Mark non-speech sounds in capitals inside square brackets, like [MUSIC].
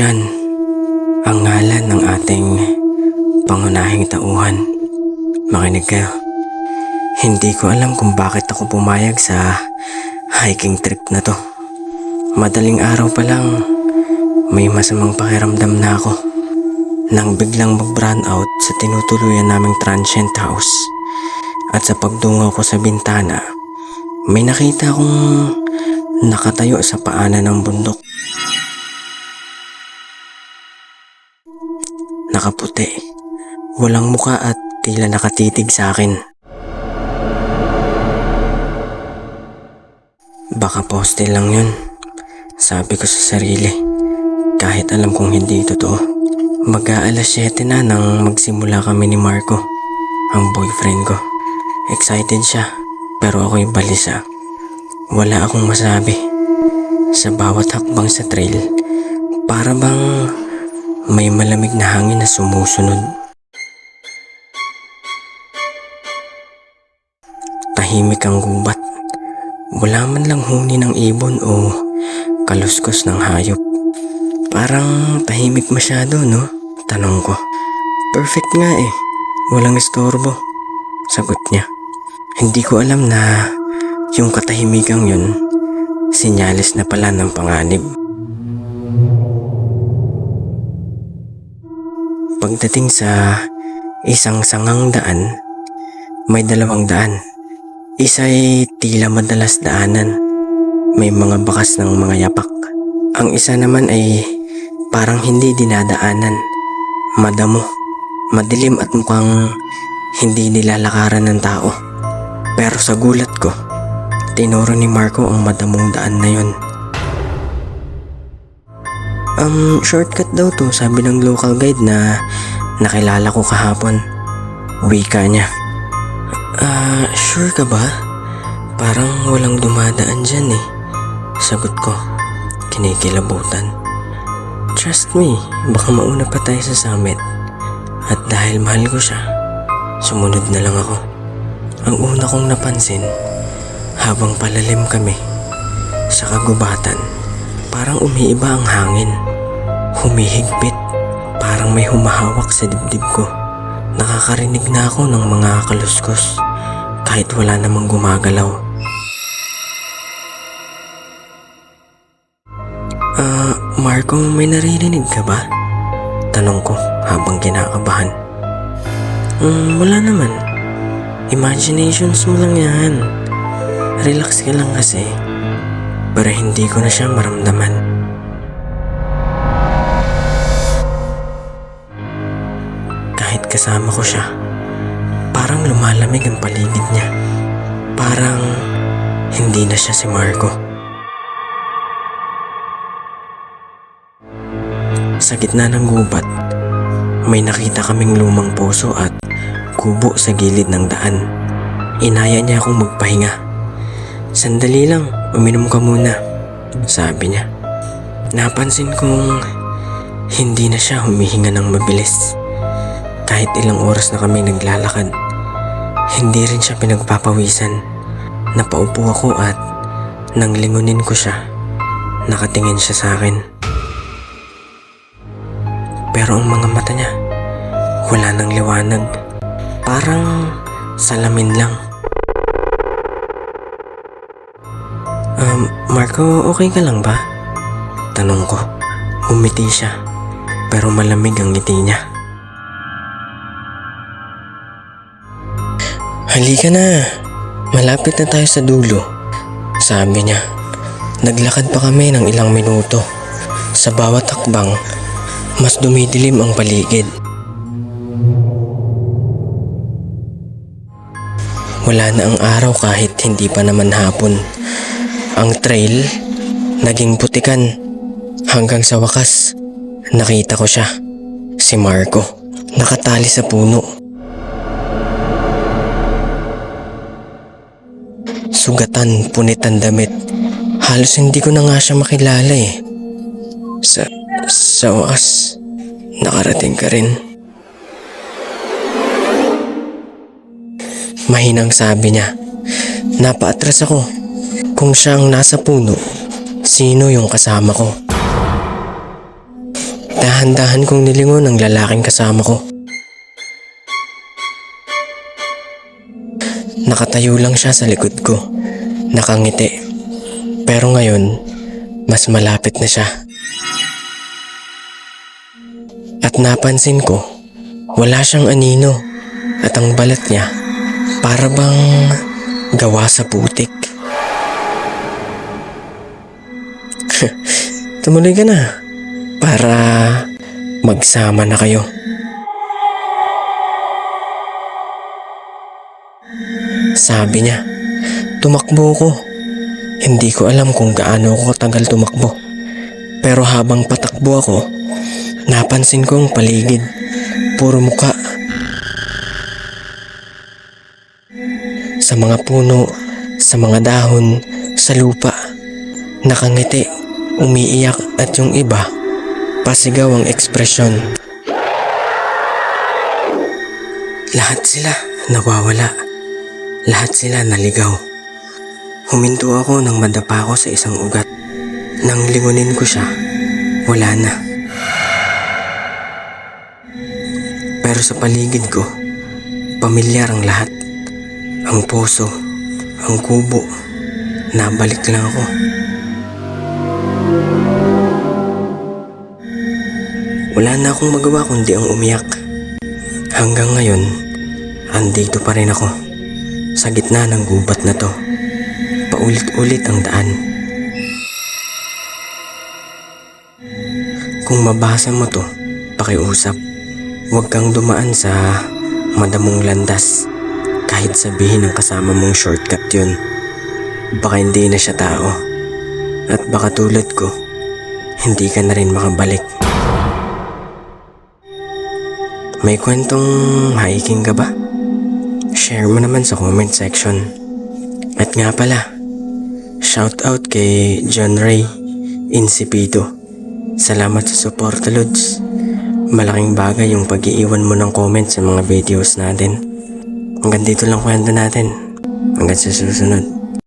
John, ang ngalan ng ating pangunahing tauhan. Makinig kayo. Hindi ko alam kung bakit ako pumayag sa hiking trip na to. Madaling araw pa lang, may masamang pakiramdam na ako. Nang biglang mag-brown out sa tinutuluyan naming transient house at sa pagdungaw ko sa bintana, may nakita akong nakatayo sa paanan ng bundok. Nakaputi, walang muka at tila nakatitig sa akin. Baka poste lang yun. Sabi ko sa sarili. Kahit alam kong hindi totoo. Mag-aalas 7 na nang magsimula kami ni Marco, ang boyfriend ko. Excited siya, pero ako'y balisa. Wala akong masabi. Sa bawat hakbang sa trail, para bang may malamig na hangin na sumusunod. Tahimik ang gubat. Wala man lang huni ng ibon o kaluskos ng hayop. Parang tahimik masyado, no? Tanong ko. Perfect nga eh. Walang istorbo. Sagot niya. Hindi ko alam na yung katahimikang yun, sinyalis na pala ng panganib. Pagdating sa isang sangang daan, may dalawang daan. Isa'y tila madalas daanan. May mga bakas ng mga yapak. Ang isa naman ay parang hindi dinadaanan. Madamo, madilim at mukhang hindi nilalakaran ng tao. Pero sa gulat ko, tinuro ni Marco ang madamong daan na yon. Um, shortcut daw to, sabi ng local guide na nakilala ko kahapon. Wika niya. Ah, sure ka ba? Parang walang dumadaan dyan eh. Sagot ko, kinikilabutan. Trust me, baka mauna pa tayo sa summit. At dahil mahal ko siya, sumunod na lang ako. Ang una kong napansin, habang palalim kami, sa kagubatan, parang umiiba ang hangin. Humihigpit, parang may humahawak sa dibdib ko. Nakakarinig na ako ng mga kaluskos kahit wala namang gumagalaw. Ah, Marco, may naririnig ka ba? Tanong ko habang kinakabahan. Hmm, wala naman. Imaginations mo lang yan. Relax ka lang kasi. Para hindi ko na siya maramdaman. Kasama ko siya, parang lumalamig ang paligid niya. Parang hindi na siya si Marco. Sa gitna ng gubat, may nakita kaming lumang puso at kubo sa gilid ng daan. Inaya niya akong magpahinga. Sandali lang, uminom ka muna, sabi niya. Napansin kong hindi na siya humihinga ng mabilis. Kahit ilang oras na kami naglalakad, hindi rin siya pinagpapawisan. Napaupo ako at nang lingunin ko siya, nakatingin siya sa akin. Pero ang mga mata niya, wala nang liwanag. Parang salamin lang. Um, Marco, okay ka lang ba? Tanong ko. Umiti siya, pero malamig ang ngiti niya. Halika na. Malapit na tayo sa dulo. Sabi niya. Naglakad pa kami ng ilang minuto. Sa bawat hakbang, mas dumidilim ang paligid. Wala na ang araw kahit hindi pa naman hapon. Ang trail, naging putikan. Hanggang sa wakas, nakita ko siya. Si Marco, nakatali sa puno. Sugatan, punit ang damit. Halos hindi ko na nga siya makilala eh. Sa, sa wakas, nakarating ka rin. Mahinang sabi niya, napaatras ako. Kung siya ang nasa puno, sino yung kasama ko? Dahan-dahan kong nilingon ang lalaking kasama ko. Nakatayo lang siya sa likod ko. Nakangiti. Pero ngayon, mas malapit na siya. At napansin ko, wala siyang anino at ang balat niya para bang gawa sa putik. [LAUGHS] Tumuloy ka na para magsama na kayo. Sabi niya, tumakbo ko. Hindi ko alam kung gaano ako katagal tumakbo. Pero habang patakbo ako, napansin ko ang paligid. Puro muka. Sa mga puno, sa mga dahon, sa lupa. Nakangiti, umiiyak at yung iba, pasigaw ang ekspresyon. Lahat sila nawawala. Lahat sila naligaw. Huminto ako nang madapa ako sa isang ugat. Nang lingunin ko siya, wala na. Pero sa paligid ko, pamilyar ang lahat. Ang puso, ang kubo, nabalik lang ako. Wala na akong magawa kundi ang umiyak. Hanggang ngayon, andito pa rin ako. Sa gitna ng gubat na to. Paulit-ulit ang daan. Kung mabasa mo to, pakiusap. Huwag kang dumaan sa madamong landas. Kahit sabihin ng kasama mong shortcut yun. Baka hindi na siya tao. At baka tulad ko, hindi ka na rin makabalik. May kwentong hiking ka ba? Share mo naman sa comment section. At nga pala, shout out kay John Ray Insipido. Salamat sa suporta, Lods. Malaking bagay yung pag-iiwan mo ng comment sa mga videos natin. Hanggang dito lang kwento natin. Hanggang sa susunod.